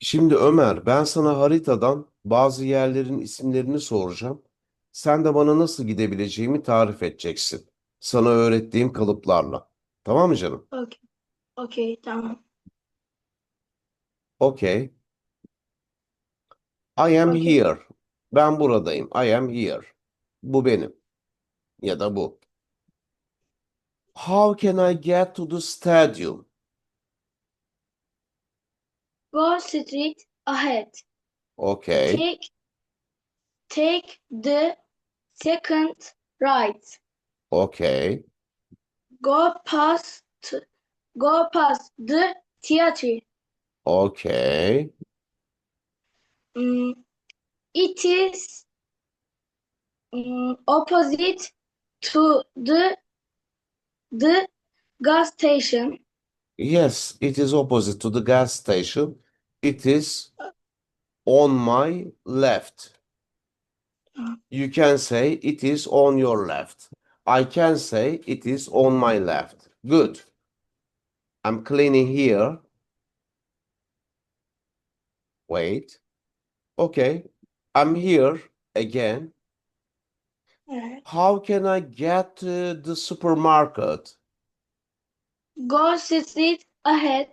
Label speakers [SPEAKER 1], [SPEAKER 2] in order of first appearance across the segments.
[SPEAKER 1] Şimdi Ömer, ben sana haritadan bazı yerlerin isimlerini soracağım. Sen de bana nasıl gidebileceğimi tarif edeceksin. Sana öğrettiğim kalıplarla. Tamam mı canım?
[SPEAKER 2] Okey. Okey, tamam.
[SPEAKER 1] Okay. I am
[SPEAKER 2] Okey.
[SPEAKER 1] here. Ben buradayım. I am here. Bu benim. Ya da bu. How can I get to the stadium?
[SPEAKER 2] Go straight ahead.
[SPEAKER 1] Okay.
[SPEAKER 2] Take take the second right.
[SPEAKER 1] Okay.
[SPEAKER 2] Go past go past the theater.
[SPEAKER 1] Okay.
[SPEAKER 2] Mm, it is mm, opposite to the the gas station.
[SPEAKER 1] Yes, it is opposite to the gas station. It is on my left. You can say it is on your left. I can say it is on my left. Good. I'm cleaning here. Wait. Okay. I'm here again.
[SPEAKER 2] Evet.
[SPEAKER 1] How can I get to the supermarket?
[SPEAKER 2] Go straight ahead.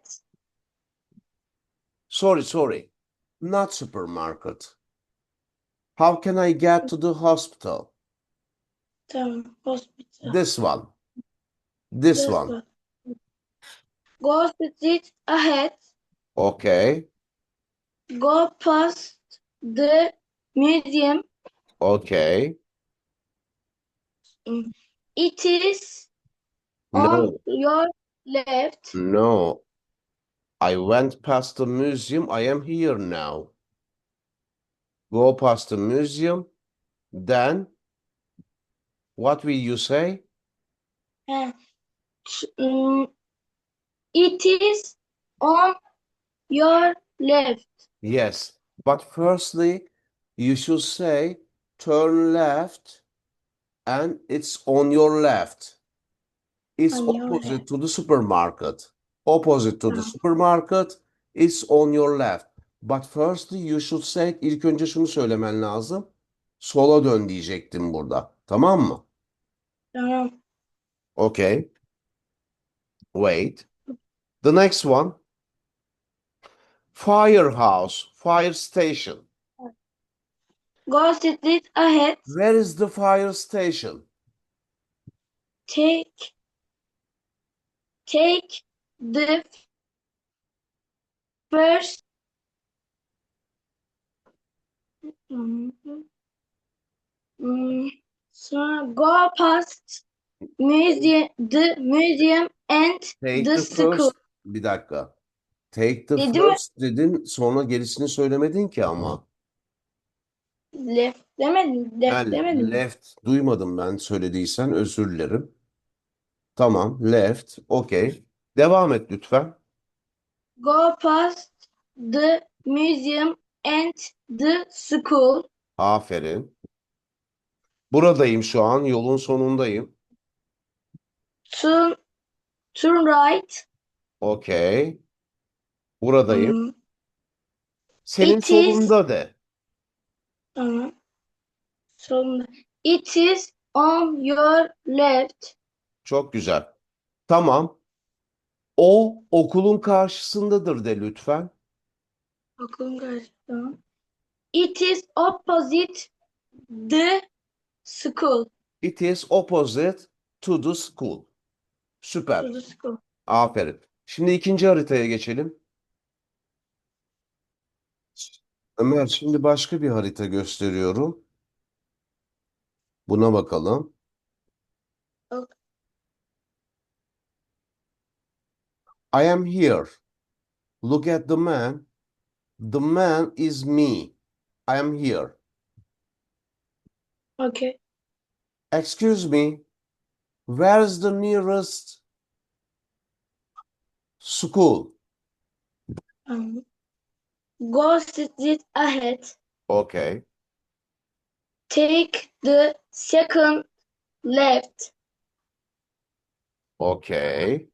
[SPEAKER 1] Sorry, sorry. Not supermarket. How can I get to the hospital?
[SPEAKER 2] Tamam. Hospital.
[SPEAKER 1] This one. This one.
[SPEAKER 2] one. Go straight ahead.
[SPEAKER 1] Okay.
[SPEAKER 2] Go past the museum.
[SPEAKER 1] Okay.
[SPEAKER 2] It is
[SPEAKER 1] No,
[SPEAKER 2] on your left.
[SPEAKER 1] no. I went past the museum. I am here now. Go past the museum. Then, what will you say?
[SPEAKER 2] Uh, mm, It is on your left.
[SPEAKER 1] Yes. But firstly, you should say turn left and it's on your left. It's
[SPEAKER 2] On
[SPEAKER 1] opposite
[SPEAKER 2] left.
[SPEAKER 1] to the supermarket. Opposite to the supermarket. It's on your left. But firstly you should say ilk önce şunu söylemen lazım. Sola dön diyecektim burada. Tamam mı?
[SPEAKER 2] Tamam.
[SPEAKER 1] Okay. Wait. The next one. Firehouse, fire station.
[SPEAKER 2] Go straight ahead.
[SPEAKER 1] Where is the fire station?
[SPEAKER 2] Take take the first Mm, so go past museum the museum and
[SPEAKER 1] Take
[SPEAKER 2] the
[SPEAKER 1] the
[SPEAKER 2] school.
[SPEAKER 1] first. Bir dakika. Take the
[SPEAKER 2] Dedi mi?
[SPEAKER 1] first dedin sonra gerisini söylemedin ki ama.
[SPEAKER 2] Left demedin. Left
[SPEAKER 1] Ben
[SPEAKER 2] demedin. mi?
[SPEAKER 1] left duymadım ben söylediysen özür dilerim. Tamam left. Okay. Devam et lütfen.
[SPEAKER 2] Go past the museum and the school.
[SPEAKER 1] Aferin. Buradayım şu an. Yolun sonundayım.
[SPEAKER 2] Turn turn right.
[SPEAKER 1] Okay. Buradayım.
[SPEAKER 2] Hmm,
[SPEAKER 1] Senin
[SPEAKER 2] It is-
[SPEAKER 1] solunda de.
[SPEAKER 2] Tamam. Sonunda. It is on your left.
[SPEAKER 1] Çok güzel. Tamam. O okulun karşısındadır de lütfen.
[SPEAKER 2] Bakalım karşıda. It is opposite the school.
[SPEAKER 1] It is opposite to the school. Süper.
[SPEAKER 2] To the school.
[SPEAKER 1] Aferin. Şimdi ikinci haritaya geçelim. Ömer şimdi başka bir harita gösteriyorum. Buna bakalım.
[SPEAKER 2] Ok.
[SPEAKER 1] I am here. Look at the man. The man is me. I am here.
[SPEAKER 2] Okay.
[SPEAKER 1] Excuse me. Where is the nearest school?
[SPEAKER 2] Um, go straight ahead.
[SPEAKER 1] Okay.
[SPEAKER 2] Take the second left.
[SPEAKER 1] Okay.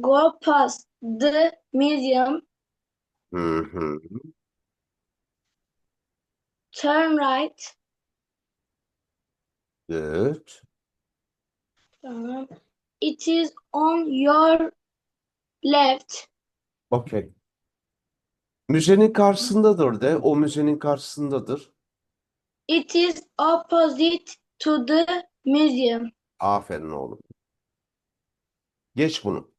[SPEAKER 2] Go past the.
[SPEAKER 1] Hı hı.
[SPEAKER 2] Turn right.
[SPEAKER 1] Good.
[SPEAKER 2] Tamam. It is on your left.
[SPEAKER 1] Okay. Müzenin karşısındadır de. O müzenin karşısındadır.
[SPEAKER 2] It is opposite to the museum.
[SPEAKER 1] Aferin oğlum. Geç bunu.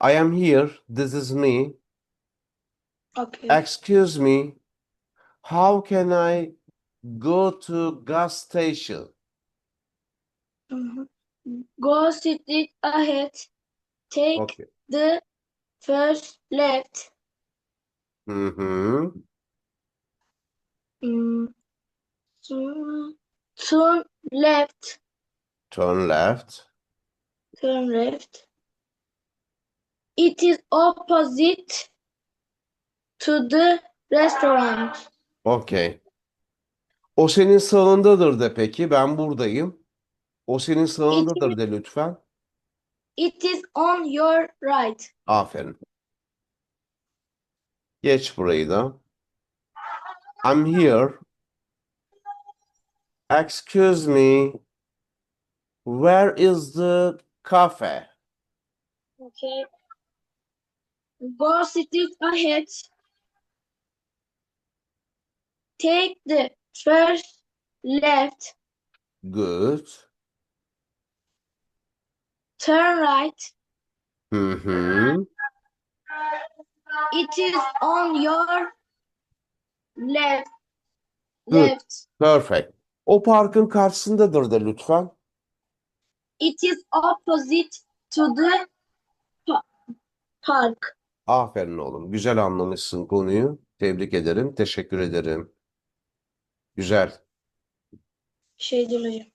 [SPEAKER 1] I am here. This is me.
[SPEAKER 2] Okay.
[SPEAKER 1] Excuse me. How can I go to gas station?
[SPEAKER 2] Mhm. Go straight ahead. Take
[SPEAKER 1] Okay.
[SPEAKER 2] the first left.
[SPEAKER 1] Hı.
[SPEAKER 2] Mm. Turn, turn left.
[SPEAKER 1] Turn left.
[SPEAKER 2] Turn left. It is opposite to the restaurant.
[SPEAKER 1] Okay. O senin sağındadır de peki. Ben buradayım. O senin sağındadır de lütfen.
[SPEAKER 2] It is on your right.
[SPEAKER 1] Aferin. Geç burayı da. I'm here. Excuse me. Where is the cafe?
[SPEAKER 2] Okay. Go straight ahead. Take the first left.
[SPEAKER 1] Good.
[SPEAKER 2] Turn right.
[SPEAKER 1] Hı hı.
[SPEAKER 2] It is on your left.
[SPEAKER 1] Good.
[SPEAKER 2] Left.
[SPEAKER 1] Perfect. O parkın karşısındadır de lütfen.
[SPEAKER 2] It is opposite to the pa- park.
[SPEAKER 1] Aferin oğlum. Güzel anlamışsın konuyu. Tebrik ederim. Teşekkür ederim. Güzel.
[SPEAKER 2] Şey değil hocam.